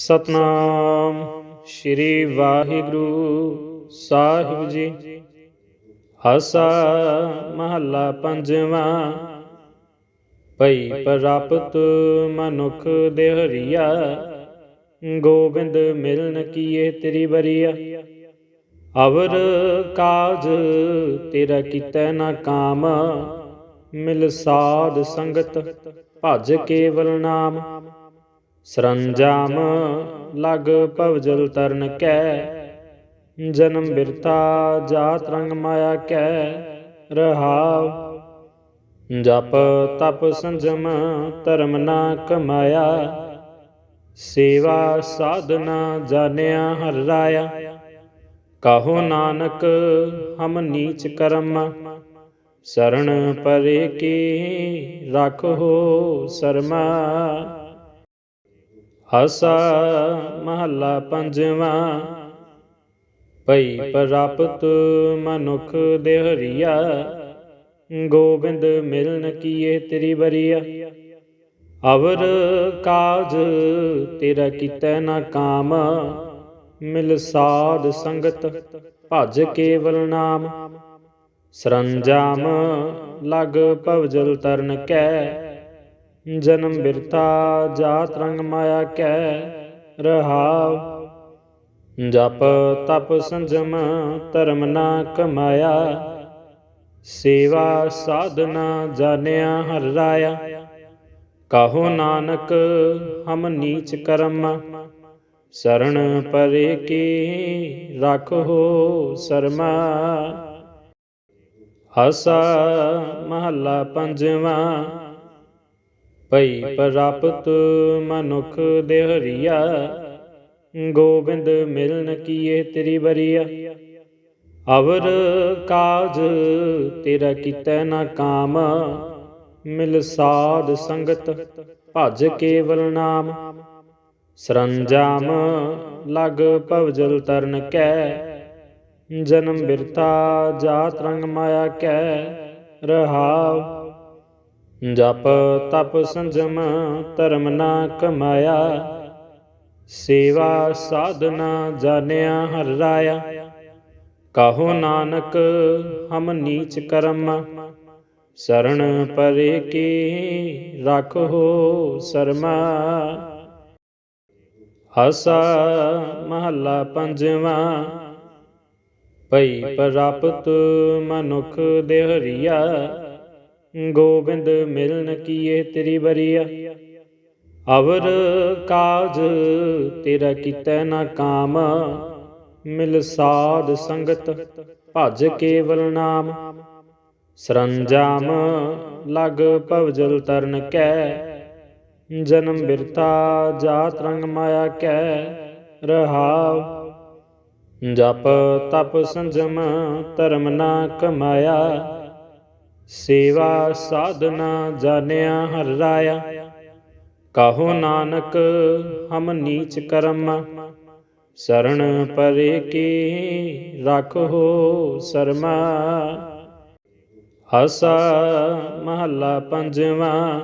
ਸਤਨਾਮ ਸ੍ਰੀ ਵਾਹਿਗੁਰੂ ਸਾਹਿਬ ਜੀ। ਹਸਾ ਮਹੱਲਾ ਪੰਜਵਾਂ। ਭਈ ਪ੍ਰਾਪਤ ਮਨੁਖ ਦੇਹਰੀਆ ਗੋਬਿੰਦ ਮਿਲਨ ਕੀਏ ਤੇਰੀ ਬਰੀਆ ਅਵਰ ਕਾਜ ਤੇਰਾ ਕੀਤੈ ਨਾ ਕਾਮ, ਮਿਲ ਸਾਧ ਸੰਗਤ ਭਜ ਕੇਵਲ ਨਾਮ। ਸਰੰਜਾਮ ਲਗ ਭਵਜਲ ਤਰਨ ਕੈ, ਜਨਮ ਬਿਰਤਾ ਜਾਤ ਰੰਗ ਮਾਇਆ ਕੈ, ਰਹਾਉ। ਜਪ ਤਪ ਸੰਜਮ ਧਰਮ ਨਾ ਕਮਾਇਆ, ਸੇਵਾ ਸਾਧਨਾ ਜਾਣਿਆ ਹਰ ਰਾਇਆ। ਕਹੋ ਨਾਨਕ ਹਮ ਨੀਚ ਕਰਮ ਸਰਣ ਪਰੇ ਕੀ ਰੱਖੋ ਸਰਮਾ। ਆਸਾ ਮਹੱਲਾ ਪੰਜਵਾਂ। ਭਈ ਪ੍ਰਾਪਤ ਮਨੁਖ ਦੇਹਰੀਆ ਗੋਬਿੰਦ ਮਿਲਨ ਕੀਏ ਤੇਰੀ ਬਰੀਆ ਅਵਰ ਕਾਜ ਤੇਰਾ ਕੀਤੈ ਨਾ ਕਾਮ, ਮਿਲ ਸਾਧ ਸੰਗਤ ਭਜ ਕੇਵਲ ਨਾਮ। ਸਰੰਜਾਮ ਲਗ ਭਵਜਲ ਤਰਨ ਕੈ ਜਨਮ ਬਿਰਤਾ ਜਾਤ ਰੰਗ ਮਾਇਆ ਕੈ ਰਹਾਉ। ਜਪ ਤਪ ਸੰਜਮ ਧਰਮ ਨਾ ਕਮਾਇਆ। ਸੇਵਾ ਸਾਧਨਾ ਜਾਣਿਆ ਹਰ ਰਾਇਆ। ਕਹੋ ਨਾਨਕ ਹਮ ਨੀਚ ਕਰਮ। ਸਰਣ ਪਰੇ ਕੀ ਰੱਖੋ ਸਰਮਾ। ਆਸਾ ਮਹੱਲਾ ਪੰਜਵਾਂ। ਭਈ ਪ੍ਰਾਪਤ ਮਨੁਖ ਦੇਹਰੀਆ, ਗੋਬਿੰਦ ਮਿਲਨ ਕੀਏ ਤੇਰੀ ਬਰੀਆ ਅਵਰ ਕਾਜ ਤੇਰਾ ਕੀਤੈ ਨਾ ਕਾਮ, ਮਿਲ ਸਾਧ ਸੰਗਤ ਭਜ ਕੇਵਲ ਨਾਮ। ਸਰੰਜਾਮ ਲਗ ਭਵਜਲ ਤਰਨ ਕੈ, ਜਨਮ ਬਿਰਤਾ ਜਾਤ ਰੰਗ ਮਾਇਆ ਕੈ, ਰਹਾਉ ਜਪ ਤਪ ਸੰਜਮ ਧਰਮ ਨਾ ਕਮਾਇਆ, ਸੇਵਾ ਸਾਧਨਾ ਜਾਣਿਆ ਹਰ ਰਾਇਆ। ਕਹੋ ਨਾਨਕ ਹਮ ਨੀਚ ਕਰਮ ਸਰਣ ਪਰੇ ਕੀ ਰੱਖੋ ਸਰਮਾ। ਹਸਾ ਮਹੱਲਾ ਪੰਜਵਾਂ, ਭਈ ਪ੍ਰਾਪਤ ਮਨੁਖ ਦੇਹਰੀਆ ਗੋਬਿੰਦ ਮਿਲਨ ਕੀਏ ਤੇਰੀ ਬਰੀਆ ਅਵਰ ਕਾਜ ਤੇਰਾ ਕੀਤੈ ਨਾ ਕਾਮ, ਮਿਲ ਸਾਧ ਸੰਗਤ ਭਜ ਕੇਵਲ ਨਾਮ। ਸਰੰਜਾਮ ਲਗ ਭਵਜਲ ਤਰਨ ਕੈ, ਜਨਮ ਬਿਰਤਾ ਜਾਤ ਰੰਗ ਮਾਇਆ ਕੈ, ਰਹਾਉ। ਜਪ ਤਪ ਸੰਜਮ ਧਰਮ ਨਾ ਕਮਾਇਆ ਸੇਵਾ ਸਾਧਨਾ ਜਾਣਿਆ ਹਰ ਰਾਇਆ। ਕਹੋ ਨਾਨਕ ਹਮ ਨੀਚ ਕਰਮ। ਸਰਣ ਪਰੇ ਕੀ ਰੱਖੋ ਸਰਮਾ। ਆਸਾ ਮਹੱਲਾ ਪੰਜਵਾਂ।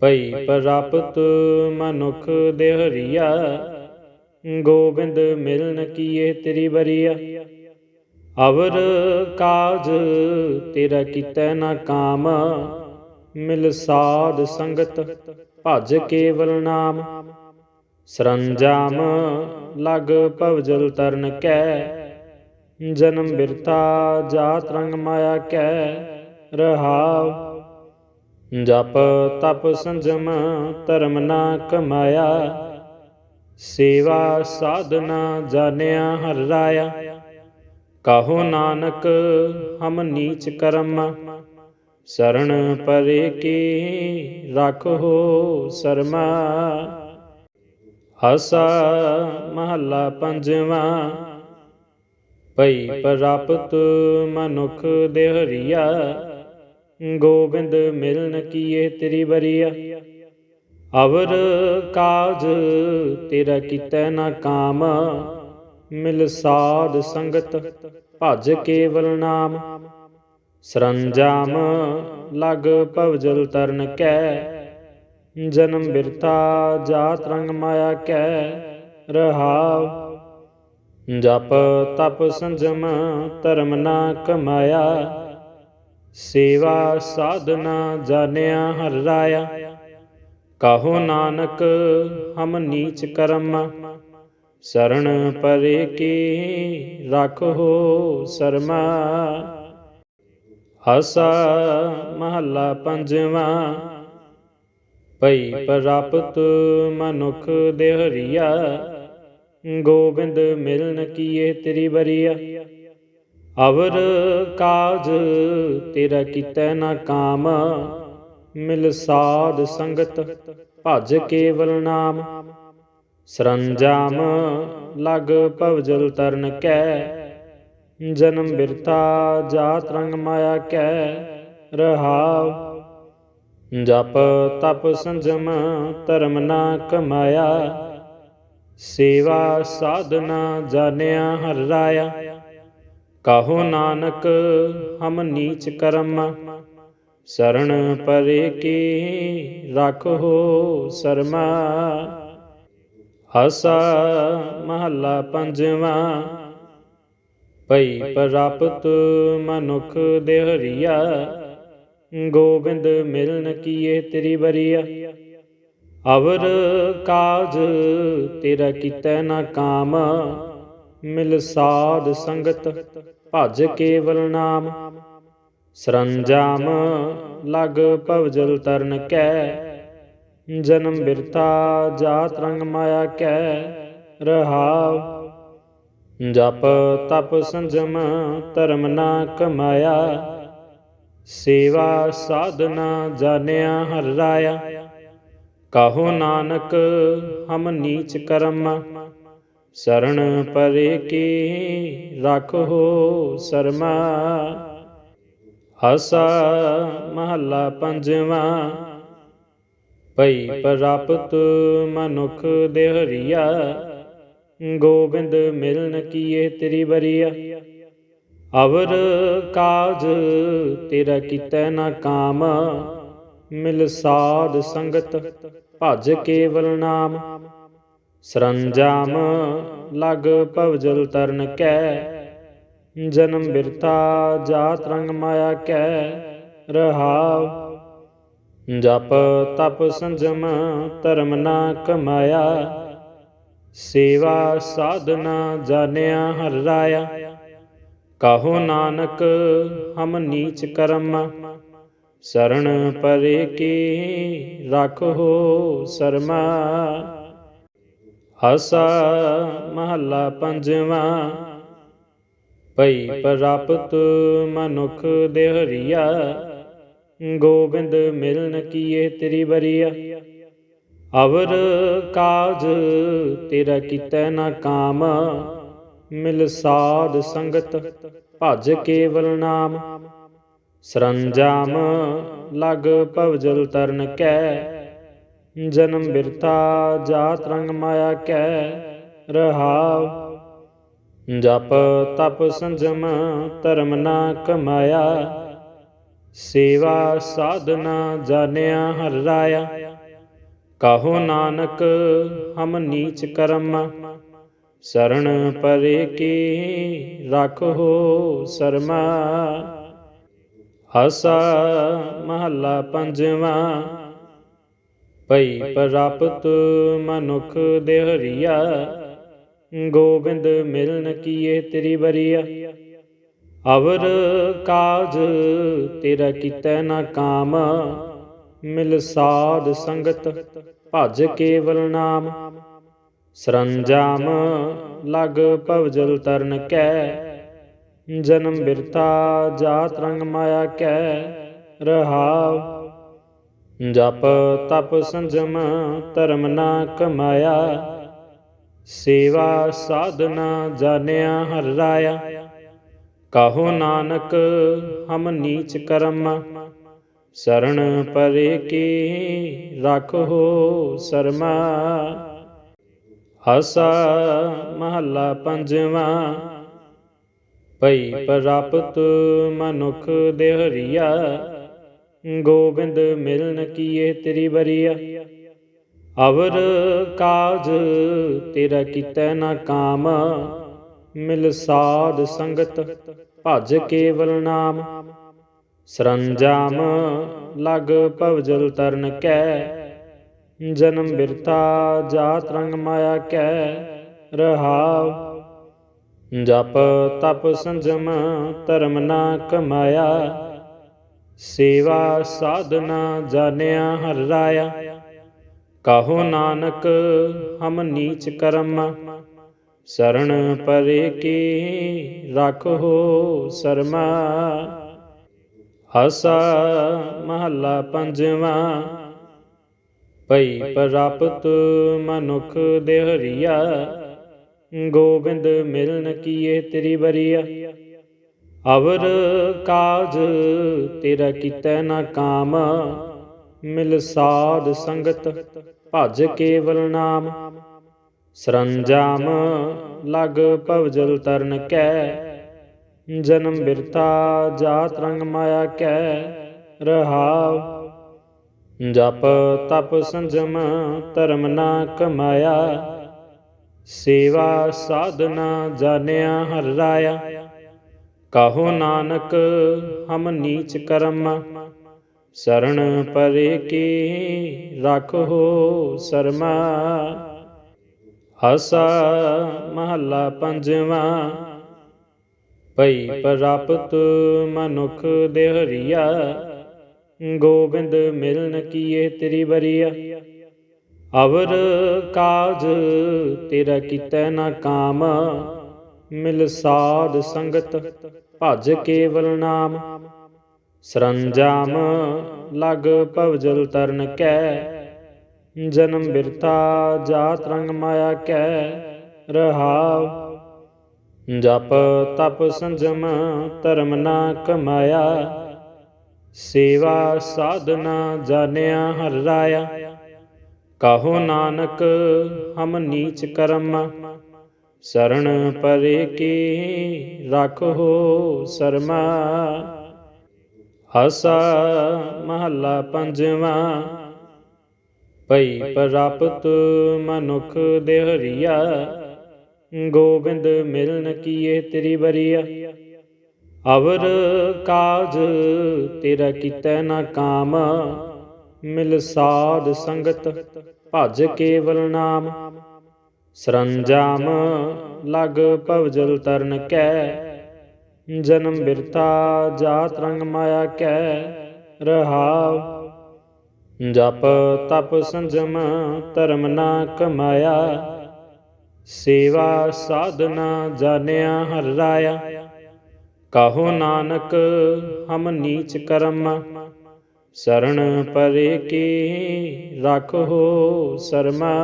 ਭਈ ਪ੍ਰਾਪਤ ਮਨੁਖ ਦੇਹਰੀਆ ਗੋਬਿੰਦ ਮਿਲਨ ਕੀਏ ਤੇਰੀ ਬਰੀਆ ਅਵਰ ਕਾਜ ਤੇਰਾ ਕੀਤੈ ਨਾ ਕਾਮ, ਮਿਲ ਸਾਧ ਸੰਗਤ ਭਜ ਕੇਵਲ ਨਾਮ। ਸਰੰਜਾਮ ਲਗ ਭਵਜਲ ਤਰਨ ਕੈ, ਜਨਮ ਬਿਰਤਾ ਜਾਤ ਰੰਗ ਮਾਇਆ ਕੈ, ਰਹਾਉ। ਜਪ ਤਪ ਸੰਜਮ ਧਰਮ ਨਾ ਕਮਾਇਆ, ਸੇਵਾ ਸਾਧਨਾ ਜਾਣਿਆ ਹਰ ਰਾਇਆ। ਕਹੋ ਨਾਨਕ, ਹਮ ਨੀਚ ਕਰਮ। ਸਰਣ ਪਰੇ ਕੀ ਰੱਖੋ ਸਰਮਾ। ਆਸਾ ਮਹੱਲਾ ਪੰਜਵਾਂ। ਭਈ ਪ੍ਰਾਪਤ ਮਨੁਖ ਦੇਹਰੀਆ, ਗੋਬਿੰਦ ਮਿਲਨ ਕੀਏ ਤੇਰੀ ਬਰੀਆ ਅਵਰ ਕਾਜ ਤੇਰਾ ਕੀਤੈ ਨਾ ਕਾਮ। ਮਿਲ ਸਾਧ ਸੰਗਤ, ਭਜ ਕੇਵਲ ਨਾਮ। ਸਰੰਜਾਮ ਲਗ ਭਵਜਲ ਤਰਨ ਕੈ, ਜਨਮ ਬਿਰਤਾ ਜਾਤ ਰੰਗ ਮਾਇਆ ਕੈ, ਰਹਾਉ। ਜਪ ਤਪ ਸੰਜਮ ਧਰਮ ਨਾ ਕਮਾਇਆ, ਸੇਵਾ ਸਾਧਨਾ ਜਾਣਿਆ ਹਰ ਰਾਇਆ ਕਹੋ ਨਾਨਕ ਹਮ ਨੀਚ ਕਰਮ ਸਰਣ ਪਰੇ ਕੀ ਰੱਖੋ ਸਰਮਾ ਆਸਾ ਮਹੱਲਾ ਪੰਜਵਾ ਭਈ ਪ੍ਰਾਪਤ ਮਨੁਖ ਦੇਹਰੀਆ ਗੋਬਿੰਦ ਮਿਲਨ ਕੀਏ ਤੇਰੀ ਬਰੀਆ ਅਵਰ ਕਾਜ ਤੇਰਾ ਕੀਤੈ ਨਾ ਕਾਮ ਮਿਲ ਸਾਧ ਸੰਗਤ ਭਜ ਕੇਵਲ ਨਾਮ ਸਰੰਜਾਮ ਲਗ ਭਵਜਲ ਤਰਨ ਕੈ, ਜਨਮ ਬਿਰਤਾ ਜਾਤ ਰੰਗ ਮਾਇਆ ਕੈ, ਰਹਾਉ। ਜਪ ਤਪ ਸੰਜਮ ਧਰਮ ਨਾ ਕਮਾਇਆ, ਸੇਵਾ ਸਾਧਨਾ ਜਾਣਿਆ ਹਰ ਰਾਇਆ। ਕਹੋ ਨਾਨਕ ਹਮ ਨੀਚ ਕਰਮ ਸਰਣ ਪਰੇ ਕੀ ਰੱਖੋ ਸਰਮਾ। ਆਸਾ ਮਹੱਲਾ ਪੰਜਵਾ। ਭਈ ਪ੍ਰਾਪਤ ਮਨੁਖ ਦੇਹਰੀਆ ਗੋਬਿੰਦ ਮਿਲਨ ਕੀਏ ਤੇਰੀ ਬਰੀਆ ਅਵਰ ਕਾਜ ਤੇਰਾ ਕੀਤੈ ਨਾ ਕਾਮ, ਮਿਲ ਸਾਧ ਸੰਗਤ ਭਜ ਕੇਵਲ ਨਾਮ। ਸਰੰਜਾਮ ਲਗ ਭਵਜਲ ਤਰਨ ਕੈ ਜਨਮ ਬਿਰਤਾ ਜਾਤ ਰੰਗ ਮਾਇਆ ਕੈ ਰਹਾਉ। ਜਪ ਤਪ ਸੰਜਮ ਧਰਮ ਨਾ ਕਮਾਇਆ। ਸੇਵਾ ਸਾਧਨਾ ਜਾਣਿਆ ਹਰ ਰਾਇਆ। ਕਹੋ ਨਾਨਕ ਹਮ ਨੀਚ ਕਰਮ। ਸਰਣ ਪਰੇ ਕੀ ਰੱਖੋ ਸਰਮਾ। ਆਸਾ ਮਹੱਲਾ ਪੰਜਵਾ। ਭਈ ਪ੍ਰਾਪਤ ਮਨੁਖ ਦੇਹਰੀਆ, ਗੋਬਿੰਦ ਮਿਲਨ ਕੀਏ ਤੇਰੀ ਬਰੀਆ ਅਵਰ ਕਾਜ ਤੇਰਾ ਕੀਤੈ ਨਾ ਕਾਮ, ਮਿਲ ਸਾਧ ਸੰਗਤ ਭਜ ਕੇਵਲ ਨਾਮ। ਸਰੰਜਾਮ ਲਗ ਭਵਜਲ ਤਰਨ ਕੈ, ਜਨਮ ਬਿਰਤਾ ਜਾਤ ਰੰਗ ਮਾਇਆ ਕੈ, ਰਹਾਉ ਜਪ ਤਪ ਸੰਜਮ ਧਰਮ ਨਾ ਕਮਾਇਆ, ਸੇਵਾ ਸਾਧਨਾ ਜਾਣਿਆ ਹਰ ਰਾਇਆ। ਕਹੋ ਨਾਨਕ ਹਮ ਨੀਚ ਕਰਮ ਸਰਣ ਪਰੇ ਕੀ ਰੱਖੋ ਸਰਮਾ। ਆਸਾ ਮਹੱਲਾ ਪੰਜਵਾ, ਭਈ ਪ੍ਰਾਪਤ ਮਨੁਖ ਦੇਹਰੀਆ ਗੋਬਿੰਦ ਮਿਲਨ ਕੀਏ ਤੇਰੀ ਬਰੀਆ ਅਵਰ ਕਾਜ ਤੇਰਾ ਕੀਤੈ ਨਾ ਕਾਮ, ਮਿਲ ਸਾਧ ਸੰਗਤ ਭਜ ਕੇਵਲ ਨਾਮ। ਸਰੰਜਾਮ ਲਗ ਭਵਜਲ ਤਰਨ ਕੈ, ਜਨਮ ਬਿਰਤਾ ਜਾਤ ਰੰਗ ਮਾਇਆ ਕੈ, ਰਹਾਉ। ਜਪ ਤਪ ਸੰਜਮ ਧਰਮ ਨਾ ਕਮਾਇਆ ਸੇਵਾ ਸਾਧਨਾ ਜਾਣਿਆ ਹਰ ਰਾਇਆ। ਕਹੋ ਨਾਨਕ ਹਮ ਨੀਚ ਕਰਮ। ਸਰਣ ਪਰੇ ਕੀ ਰੱਖੋ ਸਰਮਾ। ਹਸਾ ਮਹੱਲਾ ਪੰਜਵਾ। ਭਈ ਪ੍ਰਾਪਤ ਮਨੁਖ ਦੇਹਰੀਆ ਗੋਬਿੰਦ ਮਿਲਨ ਕੀਏ ਤੇਰੀ ਬਰੀਆ ਅਵਰ ਕਾਜ ਤੇਰਾ ਕੀਤੈ ਨਾ ਕਾਮ, ਮਿਲ ਸਾਧ ਸੰਗਤ ਭਜ ਕੇਵਲ ਨਾਮ। ਸਰੰਜਾਮ ਲਗ ਭਵਜਲ ਤਰਨ ਕੈ, ਜਨਮ ਬਿਰਤਾ ਜਾਤ ਰੰਗ ਮਾਇਆ ਕੈ, ਰਹਾਉ। ਜਪ ਤਪ ਸੰਜਮ ਧਰਮ ਨਾ ਕਮਾਇਆ, ਸੇਵਾ ਸਾਧਨਾ ਜਾਣਿਆ ਹਰ ਰਾਇਆ। ਕਹੋ ਨਾਨਕ, ਹਮ ਨੀਚ ਕਰਮ। ਸਰਣ ਪਰੇ ਕੀ ਰੱਖੋ ਸਰਮਾ। ਆਸਾ ਮਹੱਲਾ ਪੰਜਵਾ। ਭਈ ਪ੍ਰਾਪਤ ਮਨੁਖ ਦੇਹਰੀਆ, ਗੋਬਿੰਦ ਮਿਲਨ ਕੀਏ ਤੇਰੀ ਬਰੀਆ ਅਵਰ ਕਾਜ ਤੇਰਾ ਕੀਤੈ ਨਾ ਕਾਮ, ਮਿਲ ਸਾਧ ਸੰਗਤ। ਭਜ ਕੇਵਲ ਨਾਮ। ਸਰੰਜਾਮ ਲਗ ਭਵਜਲ ਤਰਨ ਕੈ। ਜਨਮ ਬਿਰਤਾ ਜਾਤ ਰੰਗ ਮਾਇਆ ਕੈ। ਰਹਾਉ ਜਪ ਤਪ ਸੰਜਮ ਧਰਮ ਨਾ ਕਮਾਇਆ। ਸੇਵਾ ਸਾਧਨਾ ਜਾਣਿਆ ਹਰ ਰਾਇਆ ਕਹੋ ਨਾਨਕ ਹਮ ਨੀਚ ਕਰਮ। ਸਰਣ ਪਰੇ ਕੀ ਰੱਖੋ ਸਰਮਾ ਆਸਾ ਮਹੱਲਾ ਪੰਜਵਾਂ ਭਈ ਪ੍ਰਾਪਤ ਮਨੁਖ ਦੇਹਰੀਆ ਗੋਬਿੰਦ ਮਿਲਨ ਕੀਏ ਤੇਰੀ ਬਰੀਆ ਅਵਰ ਕਾਜ ਤੇਰਾ ਕੀਤੈ ਨਾ ਕਾਮ ਮਿਲ ਸਾਧ ਸੰਗਤ ਭਜ ਕੇਵਲ ਨਾਮ ਸਰੰਜਾਮ ਲਗ ਭਵਜਲ ਤਰਨ ਕੈ, ਜਨਮ ਬਿਰਤਾ ਜਾਤ ਰੰਗ ਮਾਇਆ ਕੈ, ਰਹਾਉ, ਜਪ ਤਪ ਸੰਜਮ ਧਰਮ ਨਾ ਕਮਾਇਆ, ਸੇਵਾ ਸਾਧਨਾ ਜਾਣਿਆ ਹਰ ਰਾਇਆ, ਕਹੋ ਨਾਨਕ ਹਮ ਨੀਚ ਕਰਮ ਸਰਣ ਪਰੇ ਕੀ ਰੱਖੋ ਸਰਮਾ। ਆਸਾ ਮਹੱਲਾ ਪੰਜਵਾਂ। ਭਈ ਪ੍ਰਾਪਤ ਮਨੁਖ ਦੇਹਰੀਆ, ਗੋਬਿੰਦ ਮਿਲਨ ਕੀਏ ਤੇਰੀ ਬਰੀਆ ਅਵਰ ਕਾਜ ਤੇਰਾ ਕੀਤੈ ਨਾ ਕਾਮ, ਮਿਲ ਸਾਧ ਸੰਗਤ ਭਜ ਕੇਵਲ ਨਾਮ। ਸਰੰਜਾਮ ਲਗ ਭਵਜਲ ਤਰਨ ਕੈ ਜਨਮ ਬਿਰਤਾ ਜਾਤ ਰੰਗ ਮਾਇਆ ਕੈ ਰਹਾਉ। ਜਪ ਤਪ ਸੰਜਮ ਧਰਮ ਨਾ ਕਮਾਇਆ। ਸੇਵਾ ਸਾਧਨਾ ਜਾਣਿਆ ਹਰ ਰਾਇਆ। ਕਹੋ ਨਾਨਕ ਹਮ ਨੀਚ ਕਰਮ। ਸਰਣ ਪਰੇ ਕੀ ਰੱਖੋ ਸਰਮਾ। ਆਸਾ ਮਹੱਲਾ ਪੰਜਵਾਂ। ਭਈ ਪ੍ਰਾਪਤ ਮਨੁਖ ਦੇਹਰੀਆ, ਗੋਬਿੰਦ ਮਿਲਨ ਕੀਏ ਤੇਰੀ ਬਰੀਆ ਅਵਰ ਕਾਜ ਤੇਰਾ ਕੀਤੈ ਨਾ ਕਾਮ, ਮਿਲ ਸਾਧ ਸੰਗਤ ਭਜ ਕੇਵਲ ਨਾਮ। ਸਰੰਜਾਮ ਲਗ ਭਵਜਲ ਤਰਨ ਕੈ, ਜਨਮ ਬਿਰਤਾ ਜਾਤ ਰੰਗ ਮਾਇਆ ਕੈ, ਰਹਾਉ ਜਪ ਤਪ ਸੰਜਮ ਧਰਮ ਨਾ ਕਮਾਇਆ, ਸੇਵਾ ਸਾਧਨਾ ਜਾਣਿਆ ਹਰ ਰਾਇਆ। ਕਹੋ ਨਾਨਕ ਹਮ ਨੀਚ ਕਰਮ ਸਰਣ ਪਰੇ ਕੀ ਰੱਖੋ ਸਰਮਾ।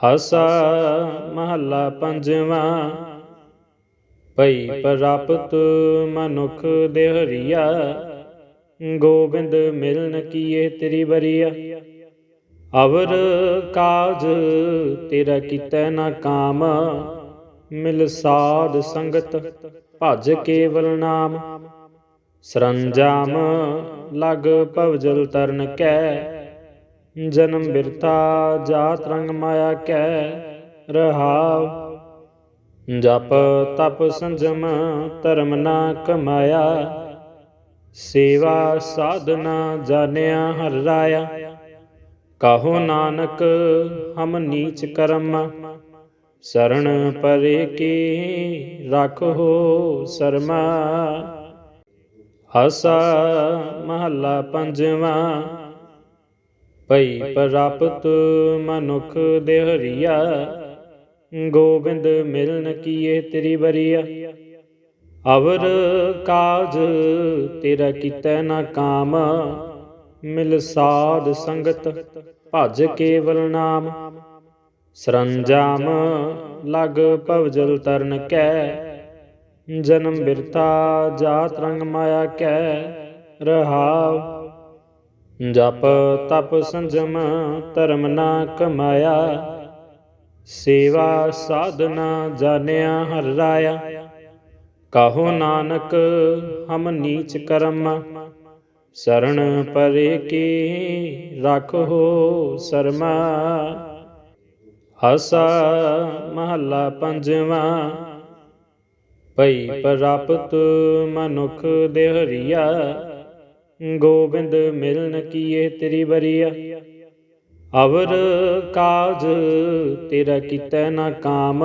ਹਸਾ ਮਹੱਲਾ ਪੰਜਵਾਂ, ਭਈ ਪ੍ਰਾਪਤ ਮਨੁਖ ਦੇਹਰੀਆ ਗੋਬਿੰਦ ਮਿਲਨ ਕੀਏ ਤੇਰੀ ਬਰੀਆ ਅਵਰ ਕਾਜ ਤੇਰਾ ਕੀਤੈ ਨਾ ਕਾਮ, ਮਿਲ ਸਾਧ ਸੰਗਤ ਭਜ ਕੇਵਲ ਨਾਮ। ਸਰੰਜਾਮ ਲਗ ਭਵਜਲ ਤਰਨ ਕੈ, ਜਨਮ ਬਿਰਤਾ ਜਾਤ ਰੰਗ ਮਾਇਆ ਕੈ, ਰਹਾਉ। ਜਪ ਤਪ ਸੰਜਮ ਧਰਮ ਨਾ ਕਮਾਇਆ ਸੇਵਾ ਸਾਧਨਾ ਜਾਣਿਆ ਹਰ ਰਾਇਆ। ਕਹੋ ਨਾਨਕ ਹਮ ਨੀਚ ਕਰਮ। ਸਰਣ ਪਰੇ ਕੀ ਰੱਖੋ ਸਰਮਾ। ਹਸਾ ਮਹੱਲਾ ਪੰਜਵਾਂ। ਭਈ ਪ੍ਰਾਪਤ ਮਨੁਖ ਦੇਹਰੀਆ ਗੋਬਿੰਦ ਮਿਲਨ ਕੀਏ ਤੇਰੀ ਬਰੀਆ ਅਵਰ ਕਾਜ ਤੇਰਾ ਕੀਤੈ ਨਾ ਕਾਮ, ਮਿਲ ਸਾਧ ਸੰਗਤ ਭਜ ਕੇਵਲ ਨਾਮ। ਸਰੰਜਾਮ ਲਗ ਭਵਜਲ ਤਰਨ ਕੈ, ਜਨਮ ਬਿਰਤਾ ਜਾਤ ਰੰਗ ਮਾਇਆ ਕੈ, ਰਹਾਉ। ਜਪ ਤਪ ਸੰਜਮ ਧਰਮ ਨਾ ਕਮਾਇਆ, ਸੇਵਾ ਸਾਧਨਾ ਜਾਣਿਆ ਹਰ ਰਾਇਆ। ਕਹੋ ਨਾਨਕ, ਹਮ ਨੀਚ ਕਰਮ। ਸਰਣ ਪਰੇ ਕੀ ਰੱਖੋ ਸਰਮਾ। ਆਸਾ ਮਹੱਲਾ ਪੰਜਵਾਂ। ਭਈ ਪ੍ਰਾਪਤ ਮਨੁਖ ਦੇਹਰੀਆ, ਗੋਬਿੰਦ ਮਿਲਨ ਕੀਏ ਤੇਰੀ ਬਰੀਆ ਅਵਰ ਕਾਜ ਤੇਰਾ ਕੀਤੈ ਨਾ ਕਾਮ।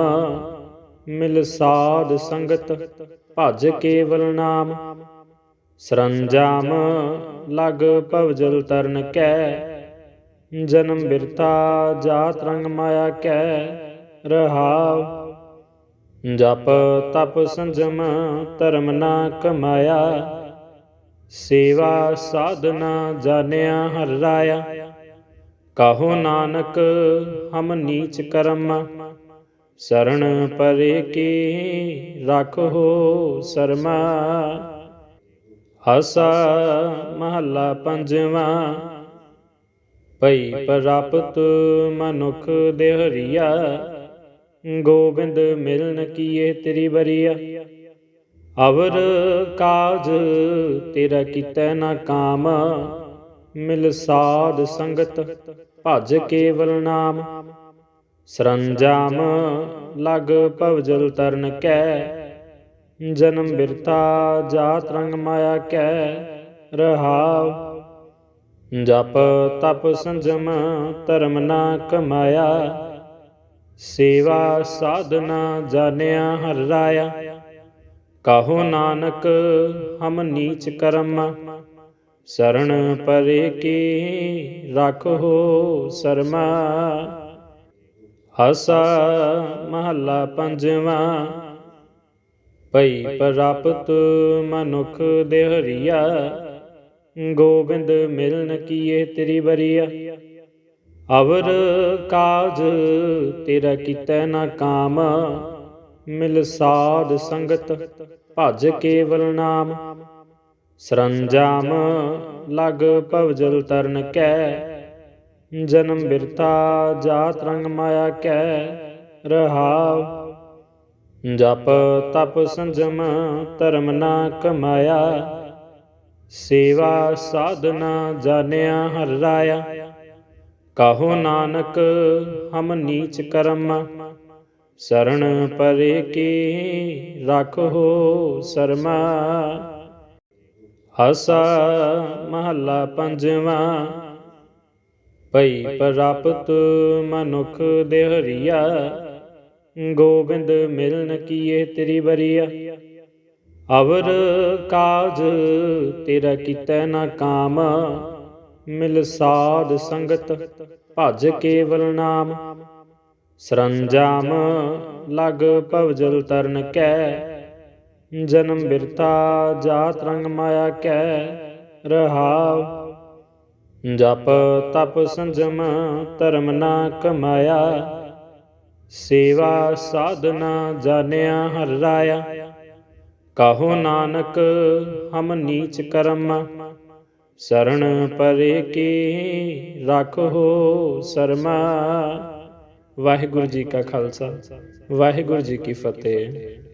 ਮਿਲ ਸਾਧ ਸੰਗਤ, ਭਜ ਕੇਵਲ ਨਾਮ। ਸਰੰਜਾਮ ਲਗ ਭਵਜਲ ਤਰਨ ਕੈ। ਜਨਮ ਬਿਰਤਾ ਜਾਤ ਰੰਗ ਮਾਇਆ ਕੈ। ਰਹਾਉ, ਜਪ ਤਪ ਸੰਜਮ ਧਰਮ ਨਾ ਕਮਾਇਆ। ਸੇਵਾ ਸਾਧਨਾ ਜਾਣਿਆ ਹਰ ਰਾਇਆ। ਕਹੋ ਨਾਨਕ ਹਮ ਨੀਚ ਕਰਮ। ਸਰਣ ਪਰੇ ਕੀ ਰੱਖੋ ਸਰਮਾ ਆਸਾ ਮਹੱਲਾ ਪੰਜਵਾਂ ਭਈ ਪ੍ਰਾਪਤ ਮਨੁਖ ਦੇਹਰੀਆ ਗੋਬਿੰਦ ਮਿਲਨ ਕੀਏ ਤੇਰੀ ਬਰੀਆ ਅਵਰ ਕਾਜ ਤੇਰਾ ਕੀਤੈ ਨਾ ਕਾਮ ਮਿਲ ਸਾਧ ਸੰਗਤ ਭਜ ਕੇਵਲ ਨਾਮ ਸਰੰਜਾਮ ਲਗ ਭਵਜਲ ਤਰਨ ਕੈ, ਜਨਮ ਬਿਰਤਾ ਜਾਤ ਰੰਗ ਮਾਇਆ ਕੈ, ਰਹਾਉ, ਜਪ ਤਪ ਸੰਜਮ ਧਰਮ ਨਾ ਕਮਾਇਆ, ਸੇਵਾ ਸਾਧਨਾ ਜਾਣਿਆ ਹਰ ਰਾਇਆ, ਕਹੋ ਨਾਨਕ ਹਮ ਨੀਚ ਕਰਮ ਸਰਣ ਪਰੇ ਕੀ ਰੱਖੋ ਸਰਮਾ। ਆਸਾ ਮਹੱਲਾ ਪੰਜਵਾਂ। ਭਈ ਪ੍ਰਾਪਤ ਮਨੁਖ ਦੇਹਰੀਆ ਗੋਬਿੰਦ ਮਿਲਨ ਕੀਏ ਤੇਰੀ ਬਰੀਆ ਅਵਰ ਕਾਜ ਤੇਰਾ ਕੀਤੈ ਨਾ ਕਾਮ, ਮਿਲ ਸਾਧ ਸੰਗਤ ਭਜ ਕੇਵਲ ਨਾਮ। ਸਰੰਜਾਮ ਲਗ ਭਵਜਲ ਤਰਨ ਕੈ ਜਨਮ ਬਿਰਤਾ ਜਾਤ ਰੰਗ ਮਾਇਆ ਕੈ ਰਹਾਉ। ਜਪ ਤਪ ਸੰਜਮ ਧਰਮ ਨਾ ਕਮਾਇਆ। ਸੇਵਾ ਸਾਧਨਾ ਜਾਣਿਆ ਹਰ ਰਾਇਆ। ਕਹੋ ਨਾਨਕ ਹਮ ਨੀਚ ਕਰਮ। ਸਰਣ ਪਰੇ ਕੀ ਰੱਖੋ ਸਰਮਾ। ਆਸਾ ਮਹੱਲਾ ਪੰਜਵਾਂ। ਭਈ ਪ੍ਰਾਪਤ ਮਨੁਖ ਦੇਹਰੀਆ, ਗੋਬਿੰਦ ਮਿਲਨ ਕੀਏ ਤੇਰੀ ਬਰੀਆ ਅਵਰ ਕਾਜ ਤੇਰਾ ਕੀਤੈ ਨਾ ਕਾਮ, ਮਿਲ ਸਾਧ ਸੰਗਤ ਭਜ ਕੇਵਲ ਨਾਮ। ਸਰੰਜਾਮ ਲਗ ਭਵਜਲ ਤਰਨ ਕੈ, ਜਨਮ ਬਿਰਤਾ ਜਾਤ ਰੰਗ ਮਾਇਆ ਕੈ, ਰਹਾਉ ਜਪ ਤਪ ਸੰਜਮ ਧਰਮ ਨਾ ਕਮਾਇਆ, ਸੇਵਾ ਸਾਧਨਾ ਜਾਣਿਆ ਹਰ ਰਾਇਆ। ਕਹੋ ਨਾਨਕ ਹਮ ਨੀਚ ਕਰਮ ਸਰਣ ਪਰੇ ਕੀ ਰੱਖੋ ਸਰਮਾ। ਵਾਹਿਗੁਰੂ ਜੀ ਕਾ ਖਾਲਸਾ, ਵਾਹਿਗੁਰੂ ਜੀ ਕੀ ਫਤਿਹ।